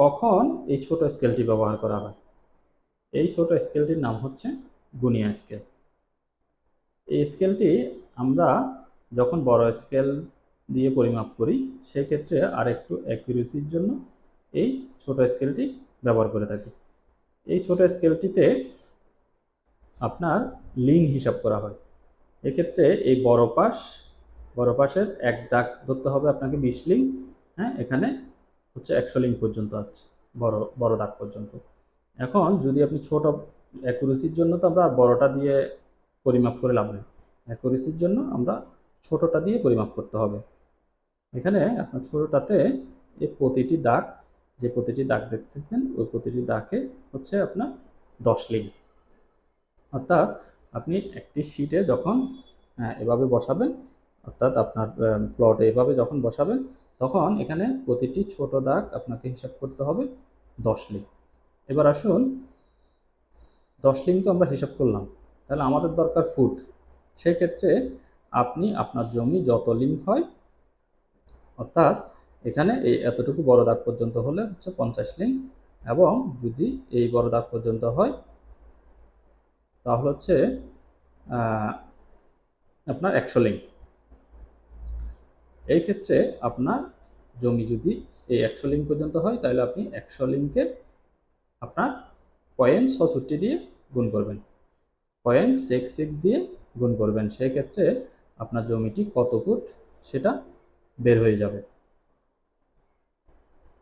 কখন এই ছোট স্কেলটি ব্যবহার করা হয়? এই ছোট স্কেলটির নাম হচ্ছে গুনিয়া স্কেল এই স্কেলটি আমরা যখন বড় স্কেল দিয়ে পরিমাপ করি, সেক্ষেত্রে আর একটু অ্যাকুরেসির জন্য এই ছোট স্কেলটি ব্যবহার করে থাকি। এই ছোট স্কেলটিতে আপনার লিং হিসাব করা হয়। এক্ষেত্রে এই বড় পাশ, বড় পাশের এক দাগ ধরতে হবে আপনাকে বিশ লিং হ্যাঁ এখানে হচ্ছে একশো লিঙ্ক পর্যন্ত আছে, বড় বড় দাগ পর্যন্ত। এখন যদি আপনি ছোট অ্যাকুরেসির জন্য তো আমরা বড়টা দিয়ে পরিমাপ করে লাভ নেই। অ্যাকুরেসির জন্য আমরা ছোটটা দিয়ে পরিমাপ করতে হবে। এখানে আপনার ছোটটাতে এই প্রতিটি দাগ, যে প্রতিটি দাগ দেখতেছেন, ওই প্রতিটি দাগে হচ্ছে আপনার দশ লিঙ্ক অর্থাৎ আপনি একটি শিটে যখন এভাবে বসাবেন, অর্থাৎ আপনার প্লটে এভাবে যখন বসাবেন তখন এখানে প্রতিটি ছোট দাগ আপনাকে হিসাব করতে হবে দশ লিং এবার আসুন, দশ লিং তো আমরা হিসাব করলাম, তাহলে আমাদের দরকার ফুট। সেক্ষেত্রে আপনি আপনার জমি যত লিং হয়, অর্থাৎ এখানে এই এতটুকু বড় দাগ পর্যন্ত হলে হচ্ছে পঞ্চাশ লিং এবং যদি এই বড় দাগ পর্যন্ত হয়, তাহলে হচ্ছে আপনার একশো লিং এই ক্ষেত্রে আপনার জমি যদি এই একশো লিঙ্ক পর্যন্ত হয়, তাহলে আপনি একশো লিঙ্কে আপনার পয়েন্ট ছষট্টি দিয়ে গুণ করবেন। পয়েন্ট সিক্স সিক্স দিয়ে গুণ করবেন। সেক্ষেত্রে আপনার জমিটি কত ফুট সেটা বের হয়ে যাবে।